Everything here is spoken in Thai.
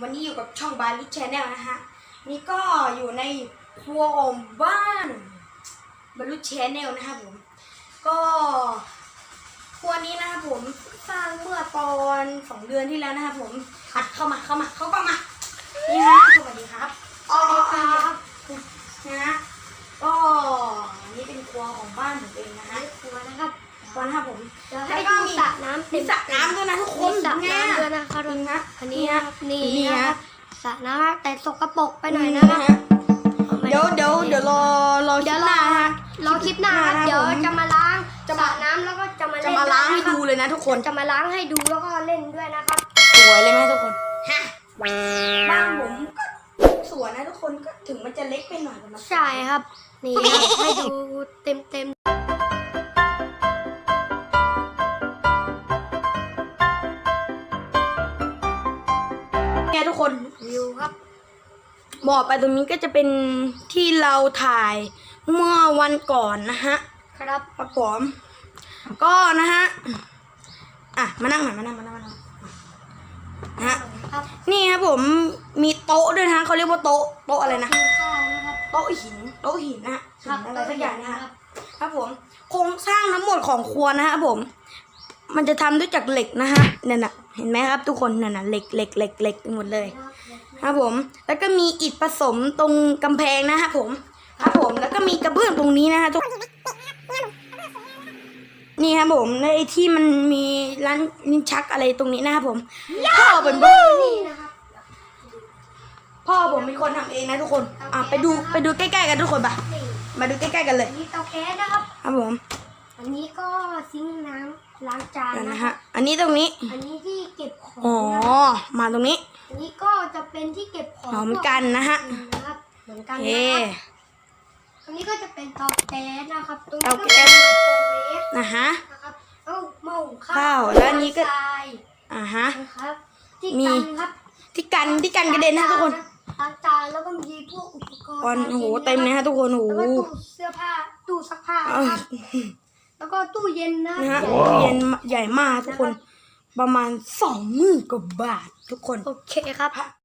วันนี้อยู่กับช่องบาลิชแนลนะฮะ นี่ก็อยู่ในครัวของบ้านบาลิชแนลนะครับผม ก็ครัวนี้นะครับผมสร้างเมื่อตอนสองเดือนที่แล้วนะครับผมอัดเข้ามาเข้ามาเข้ามามานี่ฮะสวัสดีครับสวัสดีครับนะฮะก็นี่เป็นครัวของบ้านผมเองนะฮะครัวนะครับครัวนะครับผมเดี๋ยวแล้ให้วก็ดูมีสระน้ำมีสระน้ำด้วยนะทุกคมีนสระไงน้ำอะด้วยนะ ครับดูนะอันนี้นะครับนี่นี่นะฮะครับสระน้ำครับแต่สกปรกไปหน่อยนะครับเดี๋ยวเดี๋ยวเดี๋ยวรอรอเดี๋ยวคลิปหรอน้าฮะรอคลิปหน้าครับครับเดี๋ยวผมจะมาล้างจะสมาระน้ำแล้วก็จะมาจะเล่นมาล้างให้ด้วยนะครับดูเลยนะทุกคนจะมาล้างให้ดูแล้วก็เล่นด้วยนะครับสวยเลยไหมทุกคนฮะบ้านผมก็สวยนะทุกคนก็ถึงมันจะเล็กไปหน่อยแต่มันใช่ครับนี่ครับให้ดู ทุกคนๆวิวครับบอกไปตรงนี้ก็จะเป็นที่เราถ่ายเมื่อวันก่อนนะฮะครับครับผมก็นะฮะอะมานั่งหน่อยมานั่งมานั่งมานั่งนะฮะครับนี่ครับผมมีโต๊ะด้วยนะฮะเขาเรียกว่าโต๊ะโต๊ะอะไรนะกินข้าวนะครับโต๊ะหินโต๊ะหินนะฮะหิครับนอะไรสักอย่างนะฮะครับครับผมโครงสร้างทั้งหมดของครัวนะฮะผม มันจะทำด้วยจากเหล็กนะฮะนั่นน่ะเห็นไหมครับ ทุกคนนั่นน่ะเหล็กเหล็กเหล็กเหล็กหมดเลยครับผม แล้วก็มีอิฐผสมตรงกำแพงนะฮะผม ครับผมแล้วก็มีกระเบื้องตรงนี้นะฮะทุกนี่ครับผมในที่มันมีร้านลิ้นชักอะไรตรงนี้นะครับผมพ่อเป็นพ่อนี่นะครับพ่อผมเป็นคนทำเองนะทุกคนอะไปดูไปดูใกล้ๆกันทุกคนปะนี่มาดูใกล้ๆกันเลยอันนี้เตาแก๊สนะครับครับผมอันนี้ก็ซิงค์น้ำ ล้างจานนั่นนะนะครัฮะบอันนี้ตรงนี้ อันนี้ที่เก็บของอ๋อ นะครับมาตรงนี้อันนี้ก็จะเป็นที่เก็บของเหมือนกันนะฮะนะครับเหมือนกันเอ นะครับอันนี้ก็จะเป็นเตาแก๊สนะครับตรงนี้เตาก็แก๊เป็นสไมโครเวฟนะฮะ นะครับเอ้าหม้อหุงข้าวแล้วอันนี้ก็ ทรายอ่าฮะ นะครับที่มี กันครับ ที่กันที่กันกระเด็นนะทุกคนล้างจานแล้วก็มีพวกอุปกรณ์ก่อนการโอ้โหกินเต็มเลยฮะทุกคน โอ้โห แล้วก็ตู้เสื้อผ้าตู้ซักผ้าเออนะครับแล้ว ก็ตู้เย็นนะนะฮะใหญ่ตู้เย็นใหญ่มากทุกคน ประมาณสองหมื่นกว่าบาททุกคน โอเคครับ